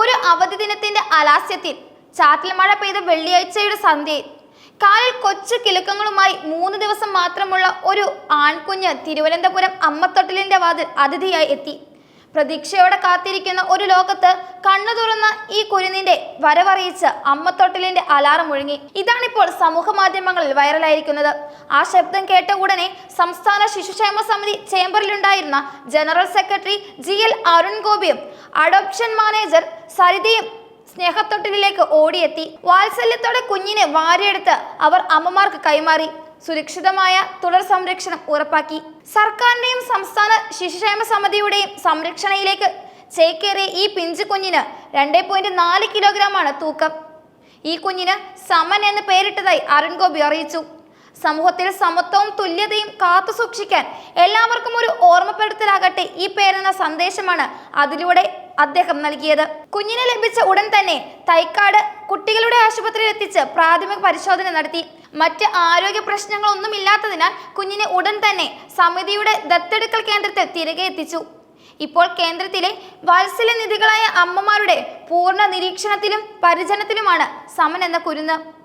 ഒരു അവധി ദിനത്തിന്റെ അലാസ്യത്തിൽ ചാറ്റൽ മഴ പെയ്ത വെള്ളിയാഴ്ചയുടെ സന്ധ്യയിൽ കാലിൽ കൊച്ചു കിലുക്കങ്ങളുമായി മൂന്ന് ദിവസം മാത്രമുള്ള ഒരു ആൺകുഞ്ഞ് തിരുവനന്തപുരം അമ്മത്തൊട്ടിലിന്റെ വാതിൽ അതിഥിയായി എത്തി. പ്രതീക്ഷയോടെ കാത്തിരിക്കുന്ന ഒരു ലോകത്ത് കണ്ണു തുറന്ന ഈ കുരുന്നിന്റെ വരവറിയിച്ച് അമ്മത്തൊട്ടിലിന്റെ അലാറം മുഴങ്ങി ഇതാണിപ്പോൾ സമൂഹ മാധ്യമങ്ങളിൽ വൈറലായിരിക്കുന്നത്. ആ ശബ്ദം കേട്ട ഉടനെ സംസ്ഥാന ശിശുക്ഷേമ സമിതി ചേംബറിലുണ്ടായിരുന്ന general secretary G L Arun ഗോപിയും അഡോപ്ഷൻ മാനേജർ സരിതയും സ്നേഹത്തൊട്ടിലേക്ക് ഓടിയെത്തി. വാത്സല്യത്തോടെ കുഞ്ഞിനെ വാരിയെടുത്ത് അവർ അമ്മമാർക്ക് കൈമാറി. സുരക്ഷിതമായ തുടർ സംരക്ഷണം ഉറപ്പാക്കി. സർക്കാരിന്റെയും സംസ്ഥാന ശിശുക്ഷേമ സമിതിയുടെയും സംരക്ഷണയിലേക്ക് ചേക്കേറിയ ഈ പിഞ്ചു കുഞ്ഞിന് രണ്ടേ പോയിന്റ് നാല് കിലോഗ്രാമാണ് തൂക്കം. ഈ കുഞ്ഞിന് സമൻ എന്ന് പേരിട്ടതായി അരുൺ ഗോപി അറിയിച്ചു. സമൂഹത്തിൽ സമത്വവും തുല്യതയും കാത്തു സൂക്ഷിക്കാൻ എല്ലാവർക്കും ഒരു ഓർമ്മപ്പെടുത്തലാകട്ടെ ഈ പേരെന്ന സന്ദേശമാണ് അതിലൂടെ അദ്ദേഹം നൽകിയത്. കുഞ്ഞിനെ ലഭിച്ച ഉടൻ തന്നെ തൈക്കാട് കുട്ടികളുടെ ആശുപത്രിയിൽ എത്തിച്ച് പ്രാഥമിക പരിശോധന നടത്തി. മറ്റ് ആരോഗ്യ പ്രശ്നങ്ങളൊന്നും ഇല്ലാത്തതിനാൽ കുഞ്ഞിനെ ഉടൻ തന്നെ സമിതിയുടെ ദത്തെടുക്കൽ കേന്ദ്രത്തിൽ തിരികെ എത്തിച്ചു. ഇപ്പോൾ കേന്ദ്രത്തിലെ വാത്സല്യനിധികളായ അമ്മമാരുടെ പൂർണ നിരീക്ഷണത്തിലും പരിചരണത്തിലുമാണ് സമൻ എന്ന കുരുന്ന്.